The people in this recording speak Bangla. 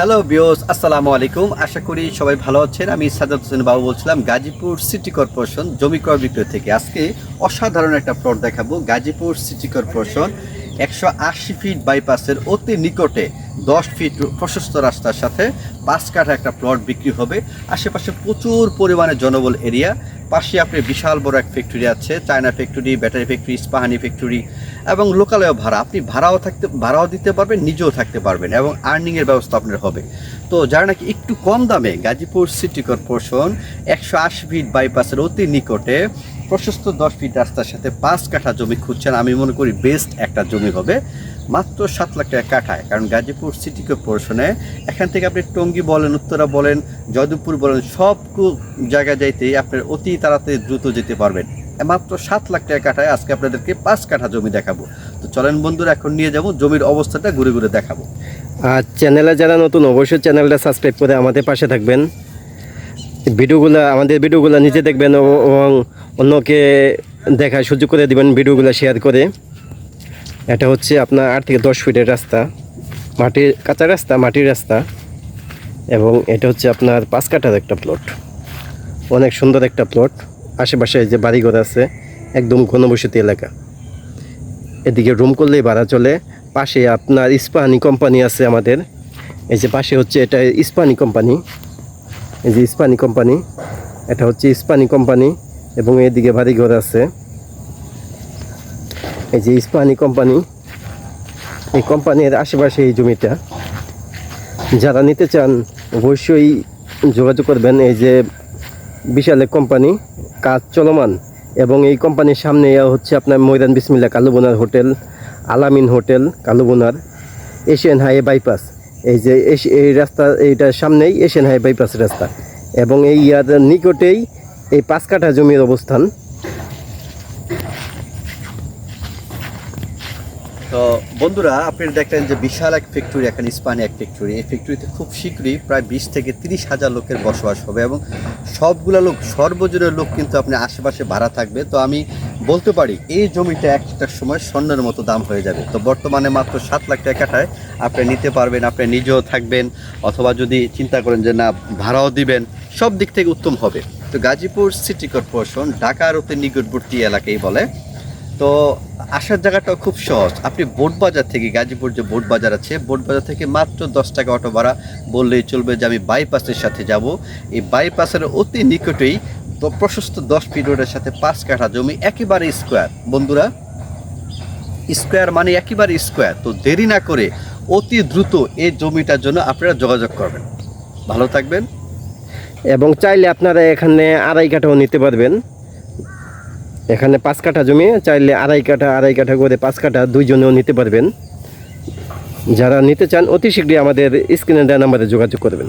হ্যালো বিওস আসসালামু আলাইকুম আশা করি সবাই ভালো আছেন। আমি সাজাদ হোসেন বাবু বলছিলাম, গাজীপুর সিটি কর্পোরেশন জমি ক্রয় বিক্রয় থেকে। আজকে অসাধারণ একটা প্লট দেখাবো। গাজীপুর সিটি কর্পোরেশন একশো আশি ফিট বাইপাসের অতি নিকটে দশ ফিট প্রশস্ত রাস্তার সাথে পাঁচ কাঠা একটা প্লট বিক্রি হবে। আশেপাশে প্রচুর পরিমাণে জনবল এরিয়া পাশে আপনি বিশাল বড় এক ফ্যাক্টরি আছে China factory battery factory Ispahani factory এবং লোকালয় ভাড়া। আপনি ভাড়াও থাকতে, ভাড়াও দিতে পারবেন, নিজেও থাকতে পারবেন এবং আর্নিংয়ের ব্যবস্থা আপনার হবে। তো যারা নাকি একটু কম দামে গাজীপুর সিটি কর্পোরেশন একশো আশি ফিট বাইপাসের অতি নিকটে প্রশস্ত দশ ফিট রাস্তার সাথে পাঁচ কাঠা জমি খুঁজছেন, আমি মনে করি বেস্ট একটা জমি হবে। মাত্র সাত লাখ টাকা কাঠায়, কারণ গাজীপুর সিটি কর্পোরেশনে এখান থেকে আপনি টঙ্গী বলেন, উত্তরা বলেন, জয়দেবপুর বলেন, সব জায়গায় যাইতেই আপনার অতি তাড়াতাড়ি দ্রুত যেতে পারবেন। মাত্র সাত লাখ টাকা কাঠায় আজকে আপনাদেরকে পাঁচ কাঠা জমি দেখাবো। তো চলেন বন্ধুরা, এখন নিয়ে যাব জমির অবস্থাটা, ঘুরে ঘুরে দেখাবো। আর চ্যানেলে যারা নতুন, অবশ্যই চ্যানেলটা সাবস্ক্রাইব করে আমাদের পাশে থাকবেন। ভিডিওগুলো, আমাদের ভিডিওগুলো নিজে দেখবেন এবং অন্যকে দেখার সুযোগ করে দিবেন, ভিডিওগুলো শেয়ার করে। এটা হচ্ছে আপনার আট থেকে দশ ফিটের রাস্তা। মাটির কাঁচা রাস্তা, মাটির রাস্তা। এবং এটা হচ্ছে আপনার পাঁচ কাঠার একটা প্লট অনেক সুন্দর একটা প্লট আশেপাশে যে বাড়িঘর আছে, একদম ঘনবসতি এলাকা। এদিকে রুম করলেই ভাড়া চলে। পাশে আপনার ইস্পাহানি কোম্পানি আছে আমাদের। এই যে পাশে হচ্ছে এটা ইস্পাহানি কোম্পানি এই যে ইস্পাহানি কোম্পানি এটা হচ্ছে ইস্পাহানি কোম্পানি এবং এদিকে বাড়িঘর আছে। এই যে ইস্পাহানি কোম্পানি, এই কোম্পানির আশেপাশে এই জমিটা। যারা নিতে চান, অবশ্যই যোগাযোগ করবেন। এই যে বিশাল এক কোম্পানি, কাজ চলমান। এবং এই কোম্পানির সামনে হচ্ছে আপনার ময়দান Bismillah Kalubonar hotel, Alamin hotel Kalubonar Asian highway bypass. এই যে এই রাস্তা এইটার সামনেই এশিয়ান হাইওয়ে বাইপাস রাস্তা। এবং এই ইয়ার নিকটেই এই পাঁচ কাঠা জমির অবস্থান। তো বন্ধুরা আপনারা দেখলেন যে বিশাল এক ফ্যাক্টরি এখানে ইস্পানি এক ফ্যাক্টরি এই ফ্যাক্টরিতে খুব শীঘ্রই প্রায় বিশ থেকে তিরিশ হাজার লোকের বসবাস হবে এবং সবগুলো লোক, সর্বজনের লোক কিন্তু আপনি আশেপাশে ভাড়া থাকবে। তো আমি বলতে পারি, এই জমিটা একটা সময় স্বর্ণের মতো দাম হয়ে যাবে। তো বর্তমানে মাত্র সাত লাখ টাকাটায় আপনি নিতে পারবেন, আপনি নিজেও থাকবেন অথবা যদি চিন্তা করেন যে না, ভাড়াও দিবেন, সব দিক থেকে উত্তম হবে। তো গাজীপুর সিটি কর্পোরেশন ঢাকার অতি নিকটবর্তী এলাকাই বলে। তো আসার জায়গাটাও খুব সহজ। আপনি বোট বাজার থেকে গাজীপুর যে বোট বাজার আছে, বোট বাজার থেকে মাত্র দশ টাকা অটো ভাড়া বললেই চলবে যে আমি বাইপাসের সাথে যাব। এই বাইপাসের অতি নিকটেই প্রশস্ত দশ ফিট রোডের সাথে পাঁচ কাঠা জমি, একেবারে স্কোয়ার বন্ধুরা স্কোয়ার মানে একেবারে স্কোয়ার তো দেরি না করে অতি দ্রুত এই জমিটার জন্য আপনারা যোগাযোগ করবেন। ভালো থাকবেন। এবং চাইলে আপনারা এখানে আড়াই কাঠাও নিতে পারবেন। এখানে পাঁচ কাঠা জমি, চাইলে আড়াই কাঠা আড়াই কাঠা করে পাঁচ কাঠা দুইজনেও নিতে পারবেন। যারা নিতে চান, অতি শীঘ্রই আমাদের স্ক্রিনে দেওয়া নাম্বারে যোগাযোগ করবেন।